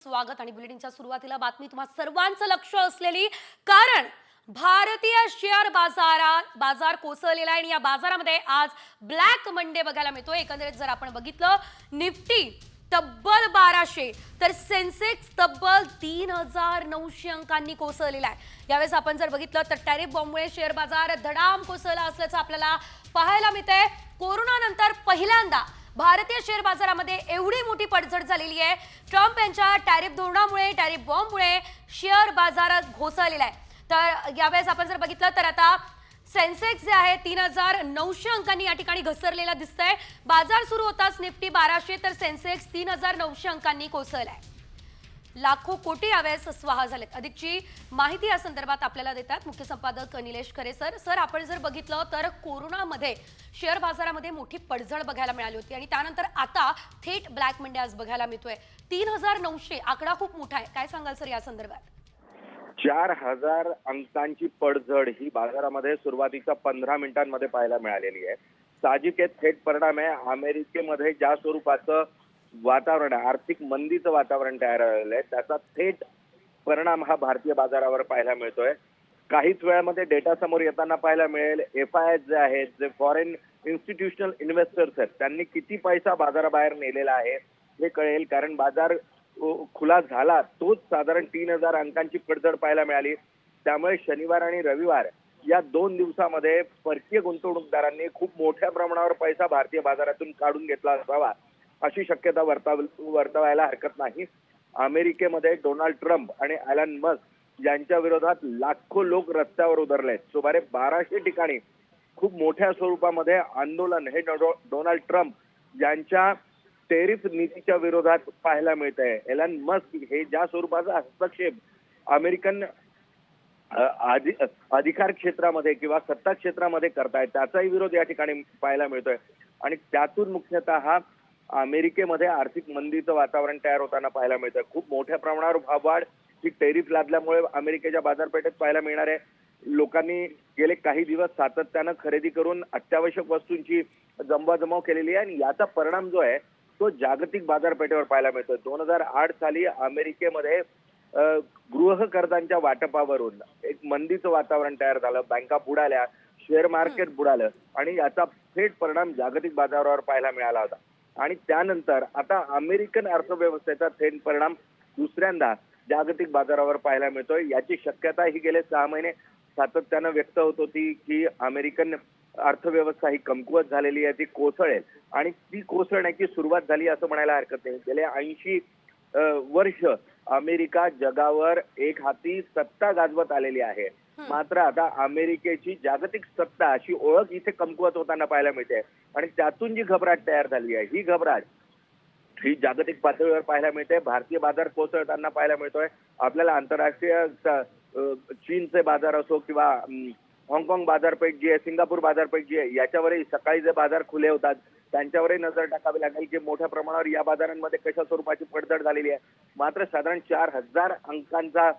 स्वागत आणि बुलेटिनच्या सुरुवातीला बातमी तुम्हा सर्वांचं लक्ष असलेली कारण भारतीय शेअर बाजारात बाजार कोसळलेला आहे आणि या बाजारामध्ये आज ब्लॅक मंडे बघायला मिळतो एकंदरीत जर आपण बघितलं निफ्टी तब्बल बाराशे तर सेन्सेक्स तब्बल तीन हजार नऊशे अंकांनी कोसळलेला आहे. यावेळेस आपण जर बघितलं तर टॅरिफ बॉम्बमुळे शेअर बाजार धडाम कोसळला असल्याचं आपल्याला पाहायला मिळतंय. कोरोनानंतर पहिल्यांदा भारतीय शेअर बाजारामध्ये एवढी मोठी पडझड झालेली आहे. ट्रम्प यांच्या टॅरिफ धोरणामुळे टॅरिफ बॉम्बमुळे शेअर बाजारात घोसळलेला आहे. तर यावेळेस आपण जर बघितलं तर आता सेन्सेक्स जे आहे तीन हजार नऊशे अंकांनी या ठिकाणी घसरलेला दिसतंय. बाजार सुरू होताच निफ्टी बाराशे तर सेन्सेक्स तीन हजार नऊशे अंकांनी कोसळलाय. लाखो कोटी यावेळेस स्वाहा झालेत. अधिकची माहिती या संदर्भात आपल्याला देतात मुख्य संपादक निलेश खरे सर. सर आपण जर बघितलं तर कोरोनामध्ये शेअर बाजारामध्ये मोठी पडझड बघायला मिळाली होती आणि त्यानंतर आता थेट ब्लॅक मंडे आज बघायला मिळतोय. तीन हजार नऊशे आकडा खूप मोठा आहे. काय सांगाल सर या संदर्भात? चार हजार अंकांची पडझड ही बाजारामध्ये सुरुवातीच्या पंधरा मिनिटांमध्ये पाहायला मिळालेली आहे. साहजिक थेट परिणाम आहे. अमेरिकेमध्ये ज्या स्वरूपाचं वातावरण आहे आर्थिक मंदीचं वातावरण तयार झालेलं आहे. त्याचा थेट परिणाम हा भारतीय बाजारावर पाहायला मिळतोय. काहीच वेळामध्ये डेटा समोर येताना पाहायला मिळेल एफ आय जे आहेत जे फॉरेन इन्स्टिट्यूशनल इन्व्हेस्टर्स आहेत त्यांनी किती पैसा बाजाराबाहेर नेलेला आहे हे कळेल. कारण बाजार खुला झाला तोच साधारण तीन हजार अंकांची पडझड पाहायला मिळाली. त्यामुळे शनिवार आणि रविवार या दोन दिवसामध्ये परकीय गुंतवणूकदारांनी खूप मोठ्या प्रमाणावर पैसा भारतीय बाजारातून काढून घेतला असावा. अशी शक्यता वर्ताव वर्तवायला हरकत नाही. अमेरिकेमध्ये डोनाल्ड ट्रम्प आणि ॲलन मस्क यांच्या विरोधात लाखो लोक रस्त्यावर उतरले सुमारे बाराशे ठिकाणी खूप मोठ्या स्वरूपामध्ये आंदोलन हे डो- डोनाल्ड ट्रम्प यांच्या टेरिफ नीतीच्या विरोधात पाहायला मिळत आहे एलन मस्क हे ज्या स्वरूपाचा हस्तक्षेप अमेरिकन अधिकार क्षेत्रामध्ये किंवा सत्ता क्षेत्रामध्ये करतायत त्याचाही विरोध या ठिकाणी पाहायला मिळतोय. आणि त्यातून मुख्यतः अमेरिकेमध्ये आर्थिक मंदीचं वातावरण तयार होताना पाहायला मिळतंय खूप मोठ्या प्रमाणावर भाववाढ ही टेरिफ लादल्यामुळे अमेरिकेच्या बाजारपेठेत पाहायला मिळणार आहे. लोकांनी गेले काही दिवस सातत्यानं खरेदी करून अत्यावश्यक वस्तूंची जमवाजमाव केलेली आहे आणि याचा परिणाम जो आहे तो जागतिक बाजारपेठेवर पाहायला मिळतोय. दोन हजार आठ साली अमेरिकेमध्ये गृह कर्जांच्या वाटपावरून एक मंदीचं वातावरण तयार झालं. बँका बुडाल्या शेअर मार्केट बुडालं आणि याचा थेट परिणाम जागतिक बाजारावर पाहायला मिळाला होता. आणि त्यानंतर आता अमेरिकन अर्थव्यवस्थेचा थेट परिणाम दुसऱ्यांदा जागतिक बाजारावर पाहायला मिळतोय. याची शक्यता ही गेले सहा महिने सातत्यानं व्यक्त होत होती की अमेरिकन अर्थव्यवस्था ही कमकुवत झालेली आहे ती कोसळेल. आणि ती कोसळण्याची सुरुवात झाली असं म्हणायला हरकत नाही. गेले ऐंशी वर्ष अमेरिका जगावर एक हाती सत्ता गाजवत आलेली आहे. मात्र आता अमेरिकेची जागतिक सत्ता अशी ओळख इथे कमकुवत होताना पाहायला मिळते. आणि त्यातून जी घबराट तयार झाली आहे ही घबराट ही जागतिक पातळीवर पाहायला मिळते. भारतीय बाजार कोसळताना पाहायला मिळतोय. आपल्याला आंतरराष्ट्रीय चीनचे बाजार असो किंवा हाँगकाँग बाजारपेठ जी आहे सिंगापूर बाजारपेठ जी आहे याच्यावरही सकाळी जे बाजार खुले होतात त्यांच्यावरही नजर टाकावी लागेल की मोठ्या प्रमाणावर या बाजारांमध्ये कशा स्वरूपाची पडझड झालेली आहे. मात्र साधारण चार हजार अंकांचा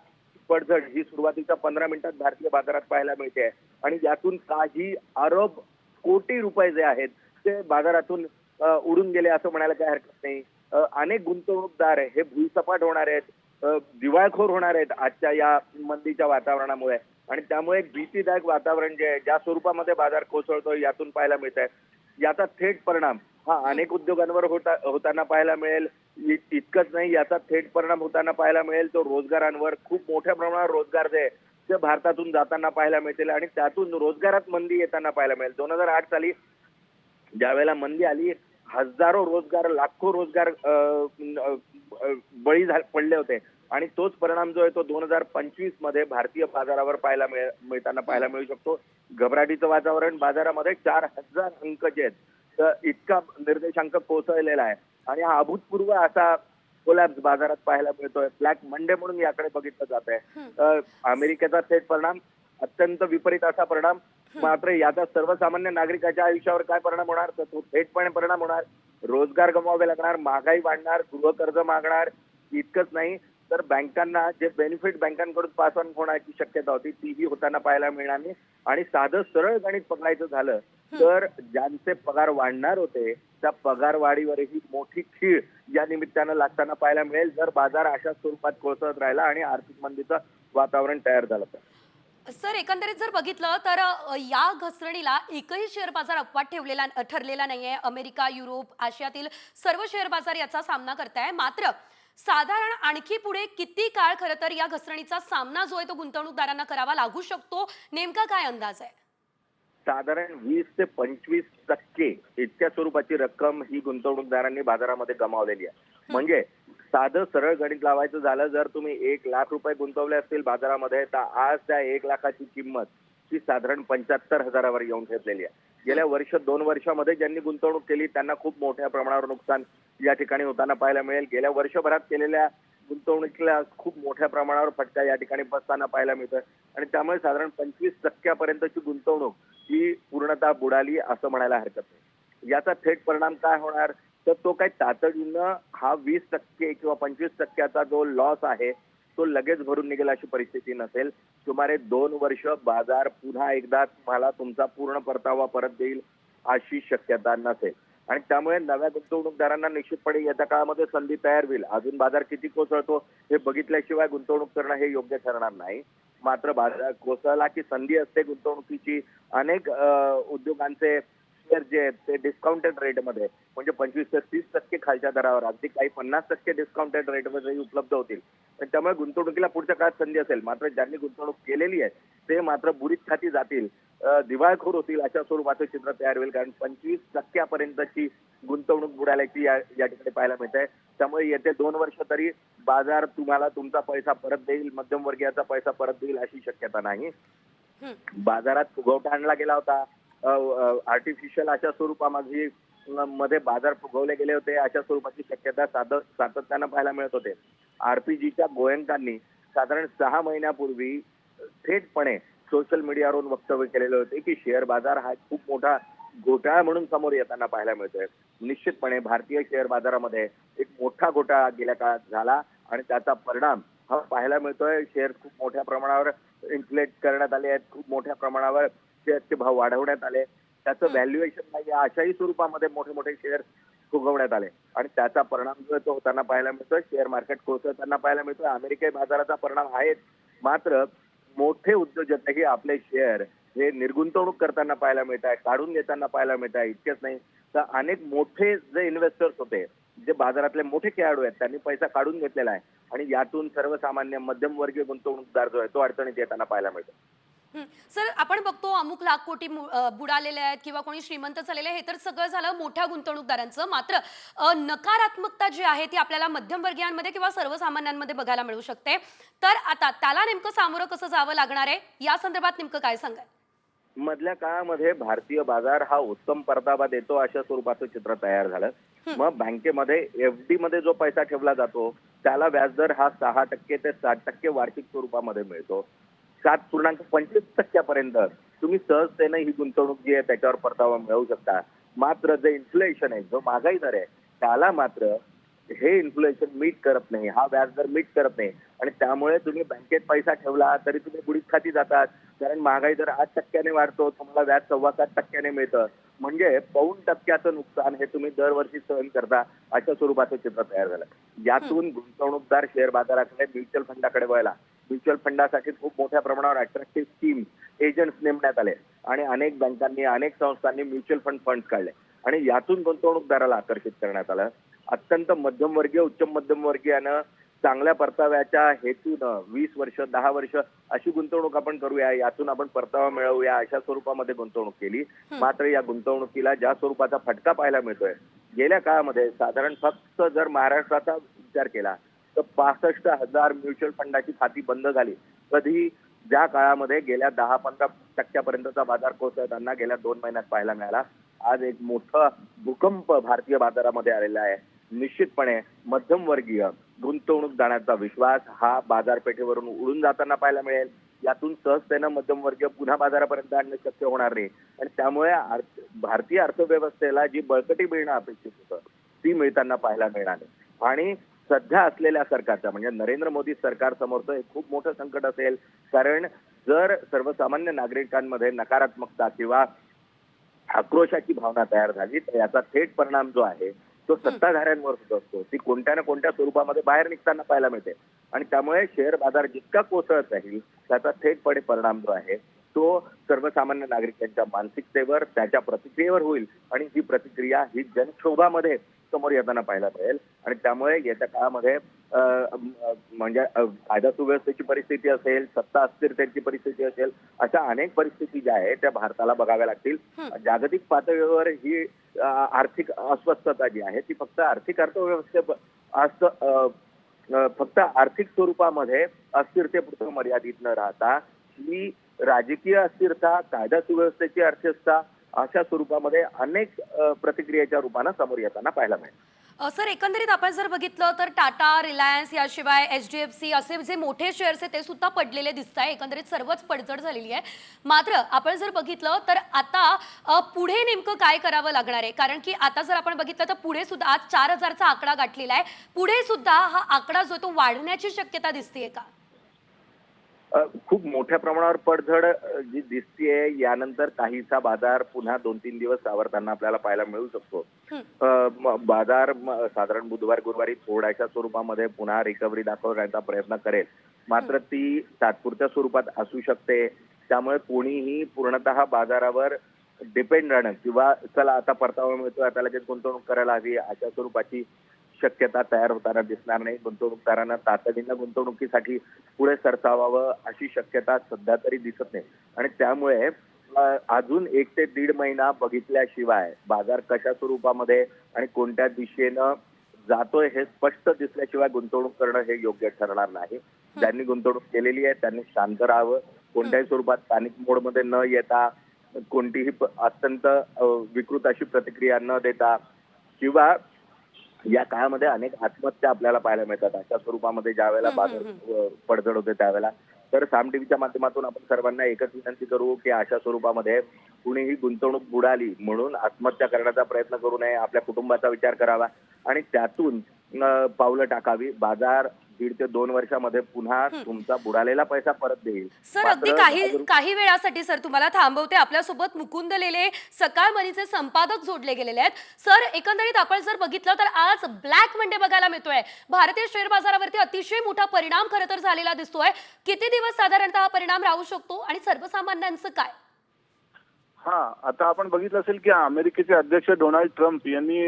पडझड ही सुरुवातीच्या पंधरा मिनिटात भारतीय बाजारात पाहायला मिळते. आणि यातून काही अरब कोटी रुपये जे आहेत ते बाजारातून उडून गेले असं म्हणायला काही हरकत नाही. अनेक गुंतवणूकदार हे भूसपाट होणार आहेत दिवाळखोर होणार आहेत आजच्या या मंदीच्या वातावरणामुळे. आणि त्यामुळे एक भीतीदायक वातावरण जे आहे ज्या स्वरूपामध्ये बाजार कोसळतोय यातून पाहायला मिळत आहे याचा थेट परिणाम हा अनेक उद्योगांवर होता होताना पाहायला मिळेल. इतकंच नाही याचा थेट परिणाम होताना पाहायला मिळेल. तो रोजगारांवर खूप मोठ्या प्रमाणावर रोजगार जे ते भारतातून जाताना पाहायला मिळतील आणि त्यातून रोजगारात मंदी येताना पाहायला मिळेल. दोन हजार आठ साली ज्या वेळेला मंदी आली हजारो रोजगार लाखो रोजगार बळी पडले होते. आणि तोच परिणाम जो आहे तो दोन हजार पंचवीसमध्ये भारतीय बाजारावर पाहायला मिळ मिळताना पाहायला मिळू शकतो. घबराटीचं वातावरण बाजारामध्ये चार हजार अंक जे आहेत इतका निर्देशांक कोसळलेला आहे. आणि हा अभूतपूर्व असा कोलॅप्स बाजारात पाहायला मिळतोय. ब्लॅक मंडे म्हणून याकडे बघितलं जात आहे. अमेरिकेचा थेट परिणाम अत्यंत विपरीत असा परिणाम. मात्र याचा सर्वसामान्य नागरिकाच्या आयुष्यावर काय परिणाम होणार? तर तो थेटपणे परिणाम होणार. रोजगार गमवावे लागणार महागाई वाढणार गृहकर्ज मागणार इतकंच नाही. तर बँकांना जे बेनिफिट बँकांकडून पास ऑन होण्याची शक्यता होती तीही होताना पाहायला मिळणार नाही आणि साधं सरळ गणित पकडायचं झालं तर ज्यांचे पगार वाढणार होते त्या पगार वाढीवरही मोठी खीळ या निमित्तानं लागताना पाहायला मिळेल जर बाजार अशा स्वरूपात कोसळत राहिला आणि आर्थिक मंदीचं वातावरण तयार झालं तर. सर एकंदरीत जर बघितलं तर या घसरणीला एकही शेअर बाजार अपवाद ठेवलेला ठरलेला नाहीये. अमेरिका युरोप आशियातील सर्व शेअर बाजार याचा सामना करताय. मात्र साधारण आणखी पुढे किती काळ खरं तर या घसरणीचा सामना जो आहे तो गुंतवणूकदारांना करावा लागू शकतो? नेमका काय अंदाज आहे? साधारण वीस ते पंचवीस टक्के इतक्या स्वरूपाची रक्कम ही गुंतवणूकदारांनी बाजारामध्ये गमावलेली आहे. म्हणजे साधं सरळ गणित लावायचं झालं जर तुम्ही एक लाख रुपये गुंतवले असतील बाजारामध्ये तर आज त्या एक लाखाची किंमत ही साधारण पंच्याहत्तर हजारावर येऊन ठेपलेली आहे. गेल्या वर्ष दोन वर्षामध्ये ज्यांनी गुंतवणूक केली त्यांना खूप मोठ्या प्रमाणावर नुकसान या ठिकाणी होताना पाहायला मिळेल. गेल्या वर्षभरात केलेल्या गुंतवणुकीला खूप मोठ्या प्रमाणावर फटका या ठिकाणी बसताना पाहायला मिळतोय. आणि त्यामुळे साधारण पंचवीस टक्क्यापर्यंतची गुंतवणूक ही पूर्णतः बुडाली असं म्हणायला हरकत नाही. याचा थेट परिणाम काय होणार? तर तो काही तातडीनं हा वीस टक्के किंवा पंचवीस टक्क्याचा जो लॉस आहे तो लगेच भरून निघेल अशी परिस्थिती नसेल. सुमारे दोन वर्ष बाजार पुन्हा एकदा तुम्हाला तुमचा पूर्ण परतावा परत देईल अशी शक्यता नसेल. आणि त्यामुळे नव्या गुंतवणूकदारांना निश्चितपणे येत्या काळामध्ये संधी तयार होईल. अजून बाजार किती कोसळतो हे बघितल्याशिवाय गुंतवणूक करणं हे योग्य ठरणार नाही. मात्र बाजार कोसळला की संधी असते गुंतवणुकीची. अनेक उद्योगांचे शेअर जे आहेत ते डिस्काउंटेड रेटमध्ये म्हणजे पंचवीस ते तीस टक्के खालच्या दरावर अगदी काही पन्नास टक्के डिस्काउंटेड रेटमध्ये उपलब्ध होतील. त्यामुळे गुंतवणुकीला पुढच्या काळात संधी असेल. मात्र ज्यांनी गुंतवणूक केलेली आहे ते मात्र बुडीत खाती जातील. दिवाळखोर होतील अशा स्वरूपाचं चित्र तयार होईल. कारण पंचवीस टक्क्यापर्यंतची गुंतवणूक बुडाल्याची या या ठिकाणी पाहायला मिळत आहे त्यामुळे येते दोन वर्ष तरी बाजार तुम्हाला तुमचा पैसा परत देईल मध्यमवर्गीयाचा पैसा परत देईल अशी शक्यता नाही. बाजारात फुगवटा आणला गेला होता. आर्टिफिशियल अशा स्वरूपामध्ये मध्ये बाजार फुगवले गेले होते अशा स्वरूपाची शक्यता साध सातत्यानं पाहायला मिळत होते. आरपीजीच्या गोयंकांनी साधारण सहा महिन्यापूर्वी थेटपणे सोशल मीडियावरून वक्तव्य केलेले होते की शेअर बाजार हा खूप मोठा घोटाळा म्हणून समोर येताना पाहायला मिळतोय. निश्चितपणे भारतीय शेअर बाजारामध्ये एक मोठा घोटाळा गेल्या काळात झाला आणि त्याचा परिणाम हा पाहायला मिळतोय. शेअर खूप मोठ्या प्रमाणावर इन्फ्लेट करण्यात आले आहेत खूप मोठ्या प्रमाणावर शेअरचे भाव वाढवण्यात आले. त्याचं व्हॅल्युएशन नाही अशाही स्वरूपामध्ये मोठे मोठे शेअर फुगवण्यात आले. आणि त्याचा परिणाम जो आहे तो होताना पाहायला मिळतोय. शेअर मार्केट कोसळताना पाहायला मिळतोय. अमेरिके बाजाराचा परिणाम आहेच मात्र मोठे उद्योजकही आपले शेअर हे निर्गुंतवणूक करताना पाहायला मिळत आहे. काढून घेताना पाहायला मिळत आहे. इतकेच नाही. तर अनेक मोठे जे इन्व्हेस्टर्स होते जे बाजारातले मोठे खेळाडू आहेत त्यांनी पैसा काढून घेतलेला आहे. आणि यातून सर्वसामान्य मध्यमवर्गीय गुंतवणूकदार जो आहे तो अडचणीत येताना पाहायला मिळतो. सर आपण बघतो अमुक लाख कोटी बुडालेले आहेत किंवा कोणी श्रीमंत झालेले आहे, हे तर सगळं झालं मोठ्या गुंतवणूकदारांचं. मात्र नकारात्मकता जी आहे ती आपल्याला मध्यमवर्गीयांमध्ये किंवा सर्वसामान्यांमध्ये बघायला मिळू शकते. तर आता त्याला नेमकं सामोरं कसं जावं लागणार आहे? या संदर्भात नेमकं काय सांगाल? मधल्या काळामध्ये भारतीय बाजार हा उत्तम परतावा देतो अशा स्वरूपाचं चित्र तयार झालं. मग बँकेमध्ये एफडी मध्ये जो पैसा ठेवला जातो त्याला व्याजदर हा सहा टक्के ते सात टक्के वार्षिक स्वरूपामध्ये मिळतो. सात पूर्णांक पंचवीस टक्क्यापर्यंत तुम्ही सहजतेने ही गुंतवणूक जी आहे त्याच्यावर परतावा मिळवू शकता. मात्र जे इन्फ्लेशन आहे जो महागाई दर आहे त्याला मात्र हे इन्फ्लेशन मीट करत नाही. हा व्याजदर मीट करत नाही. आणि त्यामुळे तुम्ही बँकेत पैसा ठेवला तरी तुम्ही बुडीत खाती जातात. कारण महागाई दर आठ टक्क्याने वाढतो तुम्हाला व्याज सव्वा सात टक्क्याने मिळतं. म्हणजे पाऊन टक्क्याचं नुकसान हे तुम्ही दरवर्षी सहन करता अशा स्वरूपाचं चित्र तयार झालं. यातून गुंतवणूकदार शेअर बाजाराकडे म्युच्युअल फंडाकडे वळला. म्युच्युअल फंडासाठी खूप मोठ्या प्रमाणावर अट्रॅक्टिव्ह स्कीम एजंट्स नेमण्यात आले. आणि अनेक बँकांनी अनेक संस्थांनी म्युच्युअल फंड फंड काढले. आणि यातून गुंतवणूकदाराला आकर्षित करण्यात आलं. अत्यंत मध्यमवर्गीय उच्च मध्यमवर्गीयानं चांगल्या परताव्याच्या हेतूनं वीस वर्ष दहा वर्ष अशी गुंतवणूक आपण करूया. यातून आपण परतावा मिळवूया अशा स्वरूपामध्ये गुंतवणूक केली. मात्र या गुंतवणुकीला ज्या स्वरूपाचा फटका पाहायला मिळतोय गेल्या काळामध्ये साधारण फक्त जर महाराष्ट्राचा विचार केला तर पासष्ट हजार म्युच्युअल फंडाची खाती बंद झाली. कधी ज्या काळामध्ये गेल्या दहा पंधरा टक्क्यापर्यंतचा बाजार कोसळताना गेल्या दोन महिन्यात पाहायला मिळाला. आज एक मोठा भूकंप भारतीय बाजारामध्ये आलेला आहे. निश्चितपणे मध्यमवर्गीय गुंतवणूक जाण्याचा विश्वास हा बाजारपेठेवरून उडून जाताना पाहायला मिळेल. यातून सहजतेनं मध्यमवर्गीय पुन्हा बाजारापर्यंत आणणं शक्य होणार नाही. आणि त्यामुळे भारतीय अर्थव्यवस्थेला जी बळकटी मिळणं अपेक्षित होतं ती मिळताना पाहायला मिळणार नाही. आणि सध्या असलेल्या सरकारच्या म्हणजे नरेंद्र मोदी सरकार समोरचं एक खूप मोठं संकट असेल. कारण जर सर्वसामान्य नागरिकांमध्ये नकारात्मकता किंवा आक्रोशाची भावना तयार झाली तर याचा थेट परिणाम जो आहे तो सत्ताधाऱ्यांवर होत असतो. ती कोणत्या ना कोणत्या स्वरूपामध्ये बाहेर निघताना पाहायला मिळते. आणि त्यामुळे शेअर बाजार जितका कोसळत राहील त्याचा थेटपणे परिणाम जो आहे तो सर्वसामान्य नागरिकांच्या मानसिकतेवर त्याच्या प्रतिक्रियेवर होईल. आणि ही प्रतिक्रिया ही जनक्षोभामध्ये समोर येताना पाहायला मिळेल आणि त्यामुळे येत्या काळामध्ये म्हणजे कायदा सुव्यवस्थेची परिस्थिती असेल सत्ता अस्थिरतेची परिस्थिती असेल अशा अनेक परिस्थिती ज्या आहेत त्या भारताला बघाव्या लागतील. जागतिक पातळीवर ही आर्थिक अस्वस्थता जी आहे ती फक्त आर्थिक अर्थव्यवस्थे असं फक्त आर्थिक स्वरूपामध्ये अस्थिरतेपुरतं मर्यादित न राहता ही राजकीय अस्थिरता कायदा सुव्यवस्थेची अस्थिरता अशा स्वरूपामध्ये अनेक प्रतिक्रियेच्या रूपानं समोर येताना पाहायला मिळेल. सर एकंदरीत आपण जर बघितलं तर टाटा रिलायन्स याशिवाय एच डी एफ सी असे जे मोठे शेअर्स आहेत ते सुद्धा पडलेले दिसत आहे. एकंदरीत सर्वच पडझड झालेली आहे. मात्र आपण जर बघितलं तर आता पुढे नेमकं काय करावं लागणार आहे? कारण की आता जर आपण बघितलं तर पुढे सुद्धा आज चार हजारचा आकडा गाठलेला आहे. पुढे सुद्धा हा आकडा जो तो वाढण्याची शक्यता दिसते का? खूप मोठ्या प्रमाणावर पडझड जी दिसतीये यानंतर काहीसा बाजार पुन्हा दोन तीन दिवस सावरताना आपल्याला पाहायला मिळू शकतो. बाजार साधारण बुधवार गुरुवारी थोड्याशा स्वरूपामध्ये पुन्हा रिकव्हरी दाखवण्याचा प्रयत्न करेल. मात्र ती तात्पुरत्या स्वरूपात असू शकते. त्यामुळे कोणीही पूर्णतः बाजारावर डिपेंड राहणं किंवा चला आता परतावा मिळतोय आता लगेच गुंतवणूक करायला हवी अशा स्वरूपाची शक्यता तयार होताना दिसणार नाही. गुंतवणूकदारांना तातडीनं गुंतवणुकीसाठी पुढे सरसावावं अशी शक्यता सध्या तरी दिसत नाही. आणि त्यामुळे अजून एक ते दीड महिना बघितल्याशिवाय बाजार कशा स्वरूपामध्ये आणि कोणत्या दिशेनं जातोय हे स्पष्ट दिसल्याशिवाय गुंतवणूक करणं हे योग्य ठरणार नाही. ज्यांनी गुंतवणूक केलेली आहे त्यांनी शांत राहावं. कोणत्याही स्वरूपात स्थानिक मोडमध्ये न येता कोणतीही प- अत्यंत विकृत अशी प्रतिक्रिया न देता किंवा या काळामध्ये अनेक आत्महत्या आपल्याला पाहायला मिळतात. अशा स्वरूपामध्ये ज्या वेळेला बाजार पडझड होते त्यावेळेला. तर साम टीव्हीच्या माध्यमातून आपण सर्वांना एकच विनंती करू की अशा स्वरूपामध्ये कुणीही गुंतवणूक बुडाली म्हणून आत्महत्या करण्याचा प्रयत्न करू नये. आपल्या कुटुंबाचा विचार करावा. आणि त्यातून पावलं टाकावी. बाजार दीड ते दोन वर्षामध्ये पुन्हा तुमचा बुडालेला पैसा परत देईल. सर अगदी काही काही वेळासाठी सर तुम्हाला थांबवते. आपल्यासोबत मुकुंद लेले सकाळ मनीचे संपादक जोडले गेलेले आहेत. सर एकंदरीत आपण जर बघितलं तर आज ब्लॅक मंडे बघायला मिळतोय. भारतीय शेअर बाजारावरती अतिशय मोठा परिणाम खरं तर झालेला दिसतोय. किती दिवस साधारणतः हा परिणाम राहू शकतो आणि सर्वसामान्यांचं काय? हा आता आपण बघितलं असेल की अमेरिकेचे अध्यक्ष डोनाल्ड ट्रम्प यांनी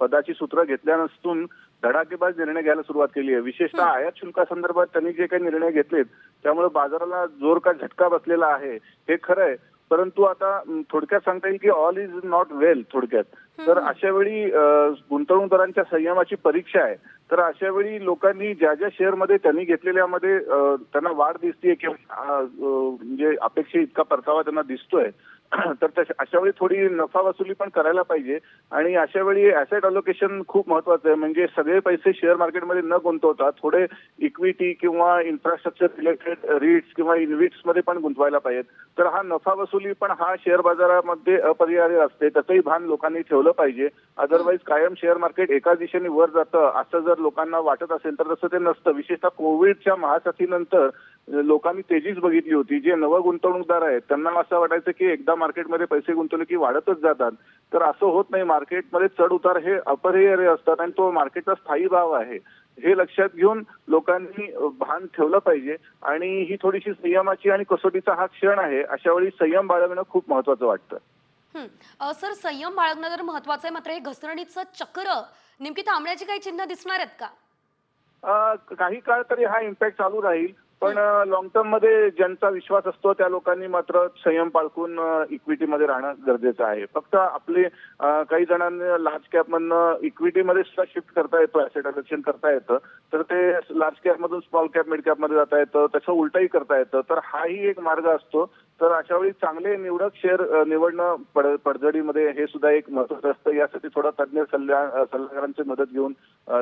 पदाची सूत्र घेतल्या नसून धडाकेबाज निर्णय घ्यायला सुरुवात केली आहे. विशेषतः आयात शुल्कासंदर्भात त्यांनी जे काही निर्णय घेतलेत त्यामुळे बाजाराला जोर का झटका बसलेला आहे हे खरं आहे. परंतु आता थोडक्यात सांगता येईल की ऑल इज नॉट वेल थोडक्यात. तर अशा वेळी गुंतवणूकदारांच्या संयमाची परीक्षा आहे. तर अशा वेळी लोकांनी ज्या ज्या शेअरमध्ये त्यांनी घेतलेल्यामध्ये अं, त्यांना वाढ दिसतीये किंवा म्हणजे अपेक्षित इतका परतावा त्यांना दिसतोय तर अशा वेळी थोडी नफा वसुली पण करायला पाहिजे. आणि अशा वेळी ऍसेट अलोकेशन खूप महत्वाचं आहे. म्हणजे सगळे पैसे शेअर मार्केटमध्ये न गुंतवता थोडे इक्विटी किंवा इन्फ्रास्ट्रक्चर रिलेटेड रिट्स किंवा इन्व्हिट्समध्ये पण गुंतवायला पाहिजेत. तर हा नफा वसुली पण हा शेअर बाजारामध्ये अपरिहार्य असते. त्याचंही भान लोकांनी ठेवलं पाहिजे. अदरवाईज कायम शेअर मार्केट एका दिशेने वर जातं. असं जर लोकांना वाटत असेल तर तसं ते नसतं. विशेषतः कोविडच्या महासाथीनंतर लोकांनी तेजीच बघितली होती. जे नव गुंतवणूकदार आहेत त्यांना असं वाटायचं की एकदा मार्केटमध्ये पैसे गुंतवले की वाढतच जातात. तर असं होत नाही. मार्केटमध्ये चढ उतार हे अपरिहार्य असतात आणि तो मार्केटचा स्थायी भाव आहे. हे लक्षात घेऊन लोकांनी भान ठेवलं पाहिजे आणि ही थोडीशी संयमाची आणि कसोटीचा हा क्षण आहे अशा वेळी संयम बाळगणं खूप महत्वाचं वाटतं. सर संयम बाळगणं तर महत्वाचं आहे मात्र हे घसरणीचं चक्र नेमकी थांबण्याची काही चिन्ह दिसणार आहेत का? काही काळ तरी हा इम्पॅक्ट चालू राहील. पण लॉंग टर्ममध्ये ज्यांचा विश्वास असतो त्या लोकांनी मात्र संयम पाळखून इक्विटीमध्ये राहणं गरजेचं आहे. फक्त आपले काही जणांनी लार्ज कॅप मधनं इक्विटीमध्ये सुद्धा शिफ्ट करता येतो ऍसेट अलेक्शन करता येतं. तर ते लार्ज कॅप मधून स्मॉल कॅप मिड कॅपमध्ये जाता येतं. त्याचं उलटही करता येतं. तर हाही एक मार्ग असतो तर अशा वेळी चांगले निवडक शेअर निवडणं पड पडझडीमध्ये हे सुद्धा एक महत्वाचं असतं. यासाठी थोडा तज्ज्ञ सल्ला सल्लागारांची मदत घेऊन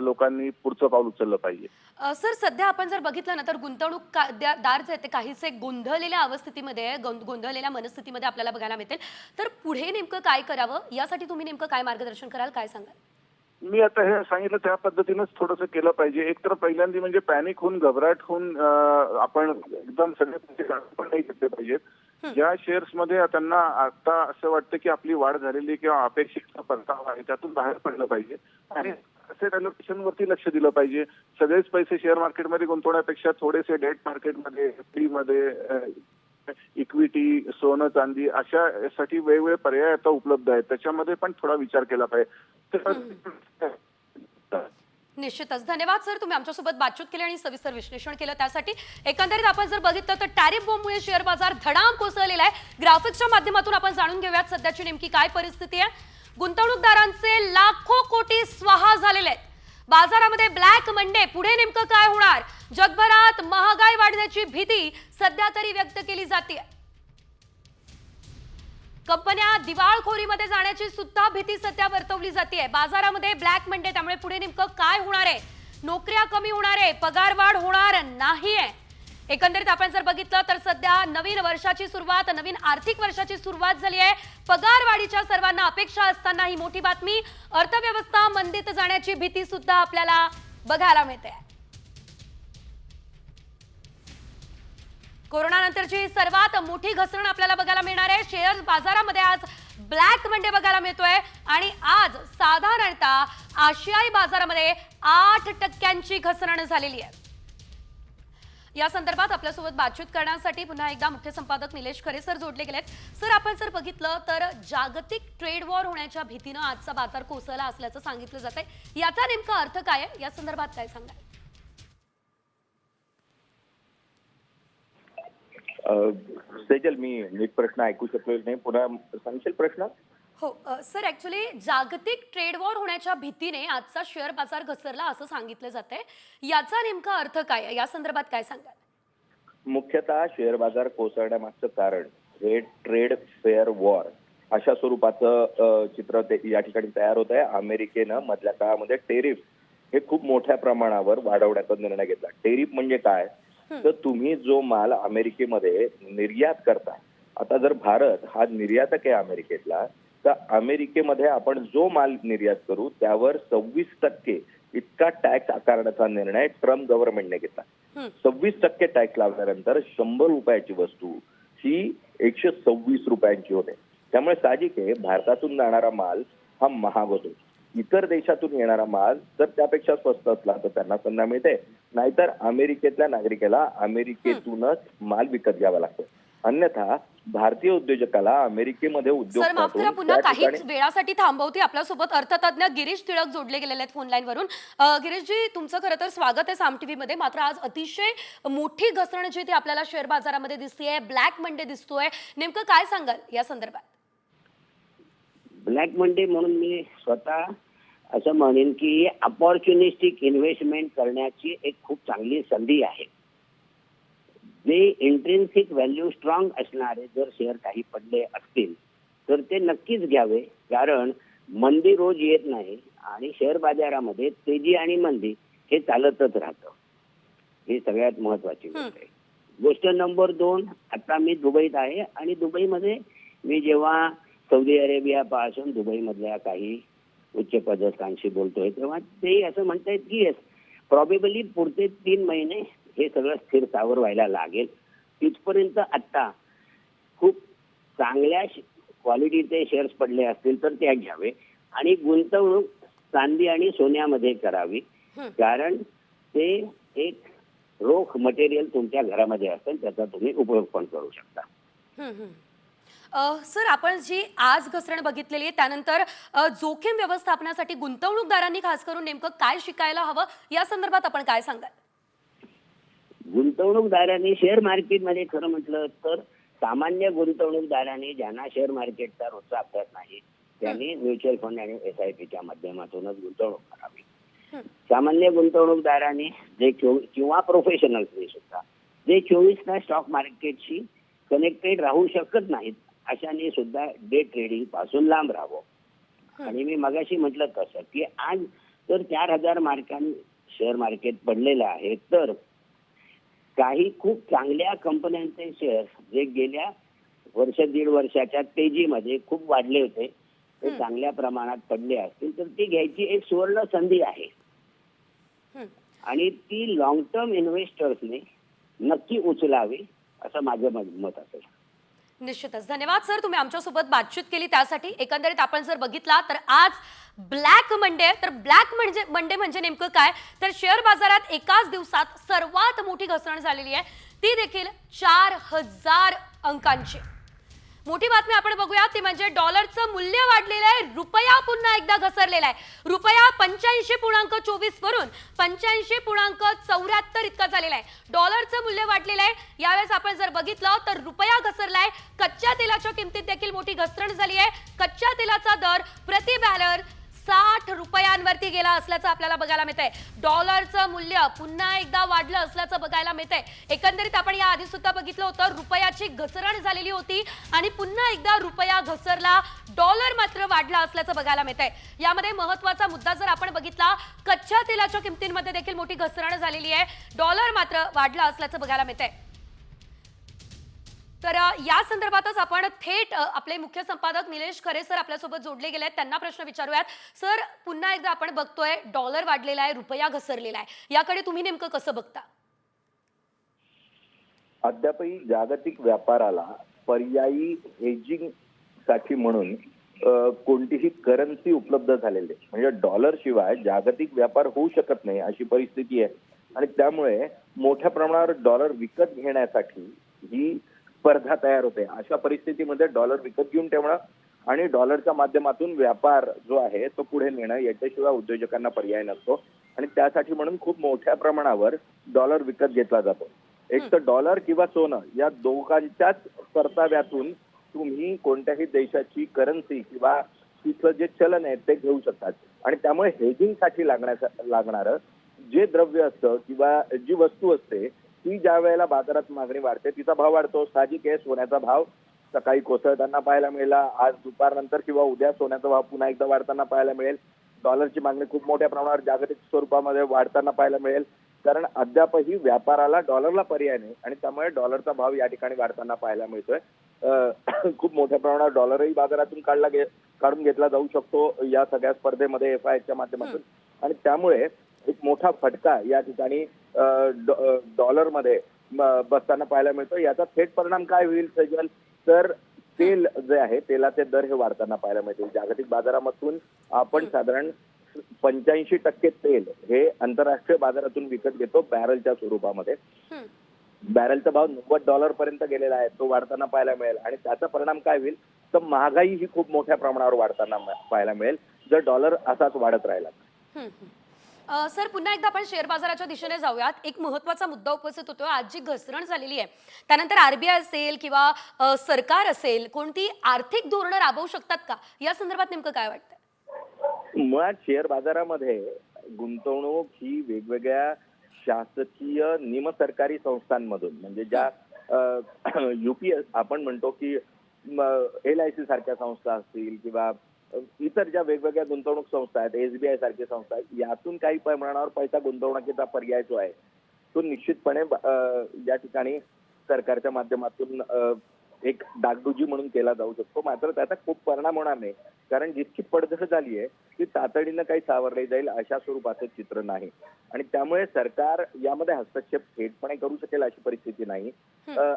लोकांनी पुढचं पाऊल उचललं पाहिजे. सर सध्या आपण जर बघितलं ना तर गुंतवणूक दार जे ते काहीसे गोंधळलेल्या अवस्थेतीमध्ये गोंधळलेल्या मनस्थितीमध्ये आपल्याला बघायला मिळतील. तर पुढे नेमकं काय करावं? यासाठी तुम्ही नेमकं काय मार्गदर्शन कराल? काय सांगाल? मी आता हे सांगितलं त्या पद्धतीनंच थोडंसं केलं पाहिजे. एक तर पहिल्यांदा म्हणजे पॅनिक होऊन घबराट होऊन आपण एकदम सगळे पण नाही घेतले पाहिजेत. ज्या शेअर्समध्ये त्यांना आता असं वाटतं की आपली वाढ झालेली किंवा अपेक्षित परतावा आहे त्यातून बाहेर पडलं पाहिजे. आणि असेट अलोकेशन वरती लक्ष दिलं पाहिजे. सगळेच पैसे शेअर मार्केटमध्ये गुंतवण्यापेक्षा थोडेसे डेट मार्केटमध्ये एफडी मध्ये इक्विटी सोनं चांदी अशा साठी वेगवेगळे पर्याय आता उपलब्ध आहेत. त्याच्यामध्ये पण थोडा विचार केला पाहिजे. निश्चितच. धन्यवाद सर. तुम्ही आमच्यासोबत बातचीत केली आणि सविस्तर विश्लेषण केलं. त्यासाठी एकंदरीत आपण जर बघितलं तर टॅरिफ बॉम्बमुळे शेअर बाजार धडाम कोसळलेला आहे. ग्राफिक्सच्या माध्यमातून आपण जाणून घेऊयात सध्याची नेमकी काय परिस्थिती आहे. गुंतवणूकदारांचे लाखो कोटी स्वाहा झालेले आहेत. बाजारामध्ये ब्लॅक मंडे पुढे नेमकं काय होणार? जगभरात महागाई वाढण्याची भीती सध्या तरी व्यक्त केली जाते कंपन्या दिवाळखोरीमध्ये जाण्याची सुद्धा भीती सध्या वर्तवली जाते बाजारामध्ये ब्लॅक मंडे त्यामुळे पुढे नेमकं काय होणार आहे? नोकऱ्या कमी होणार आहे पगार वाढ होणार नाही आहे एकंदरीत आपण जर बघितलं तर सध्या नवीन वर्षाची सुरुवात नवीन आर्थिक वर्षाची सुरुवात झाली आहे. पगार वाढीच्या सर्वांना अपेक्षा असताना ही मोठी बातमी. अर्थव्यवस्था मंदीत जाण्याची भीती सुद्धा आपल्याला बघायला मिळते. कोरोनानंतरची सर्वात मोठी घसरण आपल्याला बघायला मिळणार आहे. शेअर बाजारामध्ये आज ब्लॅक मंडे बघायला मिळतोय. आणि आज साधारणतः आशियाई बाजारामध्ये आठ टक्क्यांची घसरण झालेली आहे. या संदर्भात आपल्यासोबत बातचीत करण्यासाठी पुन्हा एकदा मुख्य संपादक निलेश खरे सर जोडले गेलेत. सर आपण जर बघितलं तर जागतिक ट्रेड वॉर होण्याच्या भीतीनं आजचा बाजार कोसळला असल्याचं सांगितलं जात आहे याचा नेमका अर्थ काय आहे? या संदर्भात काय सांगाल? सेजल मी नीट प्रश्न ऐकू शकलो नाही. पुन्हा सांगशील प्रश्न? हो सर ऍक्च्युली जागतिक ट्रेड वॉर होण्याच्या भीतीने आजचा शेअर बाजार घसरला असं सांगितलं जात आहे याचा नेमका अर्थ काय? या संदर्भात काय सांगाल? मुख्यतः शेअर बाजार कोसळण्यामागचं कारण हे ट्रेड फेअर वॉर अशा स्वरूपाचं चित्र ते या ठिकाणी तयार होत आहे. अमेरिकेनं मधल्या काळामध्ये टेरिफ हे खूप मोठ्या प्रमाणावर वाढवण्याचा निर्णय घेतला. टेरिफ म्हणजे काय? तर तुम्ही जो माल अमेरिकेमध्ये निर्यात करताय आता जर भारत हा निर्यातक आहे अमेरिकेतला तर अमेरिकेमध्ये आपण जो माल निर्यात करू त्यावर सव्वीस टक्के इतका टॅक्स आकारण्याचा निर्णय ट्रम्प गव्हर्नमेंटने घेतला. सव्वीस टक्के टॅक्स लावल्यानंतर शंभर रुपयाची वस्तू ही एकशे सव्वीस रुपयांची होते. त्यामुळे साहजिक आहे भारतातून जाणारा माल हा महाग होतो. इतर देशातून येणारा माल जर त्यापेक्षा स्वस्त असला तर त्यांना संधी मिळते. नाहीतर अमेरिकेतल्या नागरिकाला अमेरिकेतूनच माल विकत घ्यावा लागतो. अन्यथा भारतीय उद्योजकाला अमेरिकेमध्ये उद्योग सर माफ करा पुन्हा त्या काही ठिकाणी- वेळासाठी थांबवते आपल्यासोबत. अर्थतज्ञ गिरीश टिळक जोडले गेलेले आहेत फोन लाईनवरून अ, गिरीशजी तुमचं खरं तर स्वागत आहे साम टीव्ही मध्ये. मात्र आज अतिशय मोठी घसरण जी ती आपल्याला शेअर बाजारामध्ये दिसतेय ब्लॅक मंडे दिसतोय. नेमकं काय सांगाल या संदर्भात? ब्लॅक मंडे म्हणून मी स्वतः असं म्हणेन की अपॉर्च्युनिस्टिक इन्व्हेस्टमेंट करण्याची एक खूप चांगली संधी आहे. जे इंट्रेन्सिक व्हॅल्यू स्ट्रॉंग असणारे जर शेअर काही पडले असतील तर ते नक्कीच घ्यावे. कारण मंदी रोज येत नाही आणि शेअर बाजारामध्ये तेजी आणि मंदी हे चालतच राहतं. ही सगळ्यात महत्वाची गोष्ट आहे. गोष्ट नंबर दोन आता मी दुबईत आहे आणि दुबईमध्ये मी जेव्हा सौदी अरेबियापासून दुबईमधल्या काही उच्च पदस्थांशी बोलतोय. तेव्हा ते असं म्हणतायत की येस प्रॉबेबली पुढचे तीन महिने हे सगळं स्थिर स्थावर व्हायला लागेल. तिथपर्यंत आत्ता खूप चांगल्या क्वालिटीचे शेअर्स पडले असतील तर त्या घ्यावे आणि गुंतवणूक चांदी आणि सोन्यामध्ये करावी. कारण ते एक रोख मटेरियल तुमच्या घरामध्ये असेल त्याचा तुम्ही उपयोग पण करू शकता. सर आपण जी आज घसरण बघितलेली आहे त्यानंतर जोखीम व्यवस्थापनासाठी गुंतवणूकदारांनी खास करून नेमकं काय शिकायला हवं? या संदर्भात आपण काय सांगाल? गुंतवणूकदारांनी शेअर मार्केटमध्ये खरं म्हटलं तर सामान्य गुंतवणूकदारांनी ज्यांना शेअर मार्केटचा रोजचा अभ्यास नाही त्यांनी म्युच्युअल फंड आणि एस आय पीच्या माध्यमातूनच गुंतवणूक करावी. सामान्य गुंतवणूकदारांनी जे किंवा प्रोफेशनल्सनी सुद्धा जे चोवीस तास स्टॉक मार्केटशी कनेक्टेड राहू शकत नाहीत अशाने सुद्धा डे ट्रेडिंगपासून लांब राहावं. आणि मी मगाशी म्हटलं तसं की आज तर चार हजार मार्कांनी शेअर मार्केट पडलेलं आहे तर काही खूप चांगल्या कंपन्यांचे शेअर जे गेल्या वर्ष दीड वर्षाच्या तेजीमध्ये खूप वाढले होते ते चांगल्या प्रमाणात पडले असतील तर ती घ्यायची एक सुवर्ण संधी आहे. हं. आणि ती लॉंग टर्म इन्व्हेस्टर्सने नक्की उचलावी असं माझं मत मत असेल. निश्चितच. धन्यवाद सर. तुम्ही आमच्यासोबत बातचीत केली. त्यासाठी एकंदरीत आपण जर बघितला तर आज ब्लॅक मंडे तर ब्लॅक म्हणजे मंडे म्हणजे नेमकं काय? तर शेअर बाजारात एकाच दिवसात सर्वात मोठी घसरण झालेली आहे. ती देखील चार हजार अंकांची. मोठी बातमी आपण बघूया ती म्हणजे डॉलरचं मूल्य वाढलेलं आहे रुपया पुन्हा एकदा घसरलेला आहे. रुपया पंच्याऐंशी पूर्णांक चोवीस वरून पंच्याऐंशी पूर्णांक चौऱ्याहत्तर इतका झालेला आहे. डॉलरचं मूल्य वाढलेलं आहे. यावेळेस आपण जर बघितलं तर रुपया घसरलाय कच्च्या तेलाच्या किमतीत देखील मोठी घसरण झाली आहे. कच्च्या तेलाचा दर प्रति बॅलर साठ रुपयांवरती गेला असल्याचं आपल्याला बघायला मिळत आहे डॉलरचं मूल्य पुन्हा एकदा वाढलं असल्याचं बघायला मिळत आहे एकंदरीत आपण या आधी सुद्धा बघितलं होतं रुपयाची घसरण झालेली होती आणि पुन्हा एकदा रुपया घसरला डॉलर मात्र वाढला असल्याचं बघायला मिळत आहे यामध्ये महत्त्वाचा मुद्दा जर आपण बघितला कच्च्या तेलाच्या किमतींमध्ये देखील मोठी घसरण झालेली आहे. डॉलर मात्र वाढला असल्याचं बघायला मिळत आहे तर या संदर्भातच आपण थेट आपले मुख्य संपादक निलेश खरे सर आपल्यासोबत जोडले गेले आहेत त्यांना प्रश्न विचारूयात. सर पुन्हा एकदा आपण बघतोय डॉलर वाढलेला आहे रुपया घसरलेला आहे. याकडे तुम्ही नेमकं कसं बघता? अद्यापही जागतिक व्यापाराला पर्यायी हेजिंगसाठी म्हणून कोणतीही करन्सी उपलब्ध झालेली आहे म्हणजे डॉलर शिवाय जागतिक व्यापार होऊ शकत नाही अशी परिस्थिती आहे. आणि त्यामुळे मोठ्या प्रमाणावर डॉलर विकत घेण्यासाठी ही स्पर्धा तयार होते. अशा परिस्थितीमध्ये डॉलर विकत घेऊन ठेवणं आणि डॉलरच्या माध्यमातून व्यापार जो आहे तो पुढे नेणं याच्याशिवाय उद्योजकांना पर्याय नसतो. आणि त्यासाठी म्हणून खूप मोठ्या प्रमाणावर डॉलर विकत घेतला जातो. एक तर डॉलर किंवा सोनं या दोघांच्याच परताव्यातून तुम्ही कोणत्याही देशाची करन्सी किंवा तिथलं जे चलन आहे ते घेऊ शकतात. आणि त्यामुळे हेजिंगसाठी लागण्या लागणारं जे द्रव्य असतं किंवा जी वस्तू असते ती ज्या वेळेला बाजारात मागणी वाढते तिचा भाव वाढतो. साहजिक आहे सोन्याचा भाव सकाळी कोसळताना पाहायला मिळाला. आज दुपारनंतर किंवा उद्या सोन्याचा भाव पुन्हा एकदा वाढताना पाहायला मिळेल. डॉलरची मागणी खूप मोठ्या प्रमाणावर जागतिक स्वरूपामध्ये वाढताना पाहायला मिळेल. कारण अद्यापही व्यापाराला डॉलरला पर्याय नाही आणि त्यामुळे डॉलरचा भाव या ठिकाणी वाढताना पाहायला मिळतोय. खूप मोठ्या प्रमाणावर डॉलरही बाजारातून काढला गे काढून घेतला जाऊ शकतो या सगळ्या स्पर्धेमध्ये एफ आयच्या माध्यमातून. आणि त्यामुळे एक मोठा फटका या ठिकाणी डॉलरमध्ये बसताना पाहायला मिळतो. याचा थेट परिणाम काय होईल सजल? तर तेल जे आहे तेलाचे दर हे वाढताना पाहायला मिळतील. जागतिक बाजारामधून आपण साधारण पंच्याऐंशी टक्के तेल हे आंतरराष्ट्रीय बाजारातून विकत घेतो बॅरलच्या स्वरूपामध्ये. बॅरलचा भाव नव्वद डॉलर पर्यंत गेलेला आहे तो वाढताना पाहायला मिळेल. आणि त्याचा परिणाम काय होईल तर महागाई ही खूप मोठ्या प्रमाणावर वाढताना पाहायला मिळेल. जर डॉलर असाच वाढत राहिला. सर पुन्हा एकदा आपण शेअर बाजाराच्या दिशेने जाऊयात. एक महत्त्वाचा मुद्दा उपस्थित होतो आज जी घसरण झालेली आहे. त्यानंतर आरबीआय असेल किंवा सरकार असेल कोणती आर्थिक धोरणं राबवू शकतात का? या संदर्भात नेमकं काय वाटतं मुळात शेअर बाजारामध्ये गुंतवणूक ही वेगवेगळ्या शासकीय निमसरकारी संस्थांमधून म्हणजे ज्या युपीएस आपण म्हणतो की एल आय सी सारख्या संस्था असतील किंवा इतर ज्या वेगवेगळ्या गुंतवणूक संस्था आहेत एसबीआय सारख्या संस्था आहेत यातून काही प्रमाणावर पैसा गुंतवणुकीचा पर्याय जो आहे तो निश्चितपणे या ठिकाणी सरकारच्या माध्यमातून एक डागडुजी म्हणून केला जाऊ शकतो. मात्र त्याचा खूप परिणाम होणार नाही. कारण जितकी पडझड झाली आहे ती तातडीनं काही सावरली जाईल अशा स्वरूपाचं चित्र नाही. आणि त्यामुळे सरकार यामध्ये हस्तक्षेप थेटपणे करू शकेल अशी परिस्थिती नाही.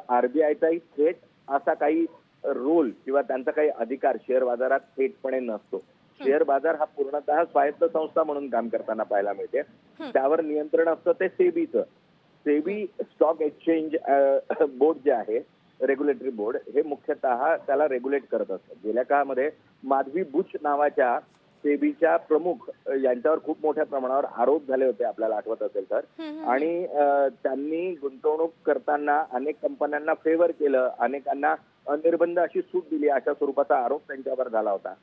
आरबीआयचाही थेट असा काही रोल किंवा त्यांचा काही अधिकार शेअर बाजारात थेटपणे नसतो. शेअर बाजार हा पूर्णतः स्वायत्त संस्था म्हणून काम करताना पाहायला मिळते. त्यावर नियंत्रण असतं ते सेबीचं. सेबी स्टॉक एक्सचेंज बोर्ड जे आहे रेग्युलेटरी बोर्ड हे मुख्यतः त्याला रेग्युलेट करत असतं. गेल्या काळामध्ये माधवी बुच नावाच्या सेबीच्या प्रमुख यांच्यावर खूप मोठ्या प्रमाणावर आरोप झाले होते आपल्याला आठवत असेल तर. आणि त्यांनी गुंतवणूक करताना अनेक कंपन्यांना फेवर केलं. अनेकांना अनिर्बंध अशी सूट दिली अशा स्वरूपाचा आरोप त्यांच्यावर झाला होता.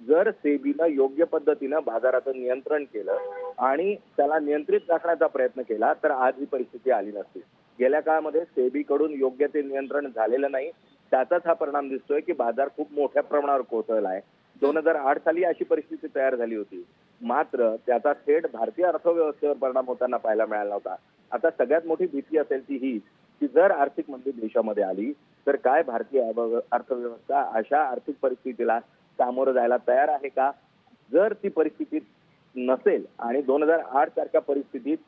जर सेबीनं योग्य पद्धतीनं बाजाराचं नियंत्रण केलं आणि त्याला नियंत्रित राखण्याचा प्रयत्न केला तर आज ही परिस्थिती आली नसती. गेल्या काळामध्ये सेबीकडून योग्य ते नियंत्रण झालेलं नाही. त्याचाच हा परिणाम दिसतोय की बाजार खूप मोठ्या प्रमाणावर कोसळला आहे दोन हजार आठ साली अशी परिस्थिती तयार झाली होती. मात्र त्याचा थेट भारतीय अर्थव्यवस्थेवर परिणाम होताना पाहायला मिळाला होता. आता सगळ्यात मोठी भीती असेल ती ही की जर आर्थिक मंदी देशामध्ये आली तर काय भारतीय अर्थव्यवस्था अशा आर्थिक परिस्थितीला सामोरं जायला तयार आहे का? जर ती परिस्थिती नसेल आणि दोन हजार आठ सारख्या परिस्थितीत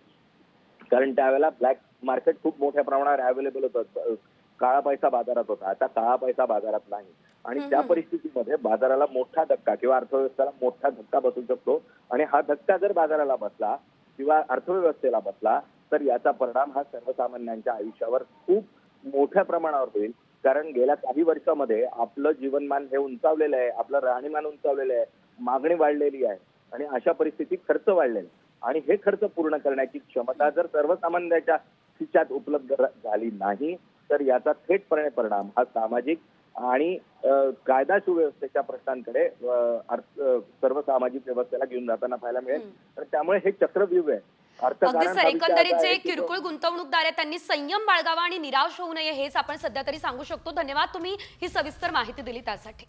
कारण त्यावेळेला ब्लॅक मार्केट खूप मोठ्या प्रमाणावर अवेलेबल होतं. काळा पैसा बाजारात होता. आता काळा पैसा बाजारात नाही. आणि त्या. परिस्थितीमध्ये बाजाराला मोठा धक्का किंवा अर्थव्यवस्थेला मोठा धक्का बसू शकतो. आणि हा धक्का जर बाजाराला बसला किंवा अर्थव्यवस्थेला बसला तर याचा परिणाम हा सर्वसामान्यांच्या आयुष्यावर खूप मोठ्या प्रमाणावर होईल. कारण गेल्या काही वर्षामध्ये आपलं जीवनमान हे उंचावलेलं आहे आपलं राहणीमान उंचावलेलं आहे मागणी वाढलेली आहे आणि अशा परिस्थितीत खर्च वाढलेला आहे. आणि हे खर्च पूर्ण करण्याची क्षमता जर सर्वसामान्यांच्या खिशात उपलब्ध झाली नाही तर याचा थेटपणे परिणाम हा सामाजिक आणि कायदा सुव्यवस्थेच्या प्रश्नांकडे सर्व सामाजिक व्यवस्थेला घेऊन जाताना पाहायला मिळेल. तर त्यामुळे हे चक्रव्यूह आहे अगदी सर एकंदरीत जे किरकोळ गुंतवणूकदार आहेत त्यांनी संयम बाळगावा आणि निराश होऊ नये हेच आपण सध्या तरी सांगू शकतो. धन्यवाद तुम्ही ही सविस्तर माहिती दिली त्यासाठी.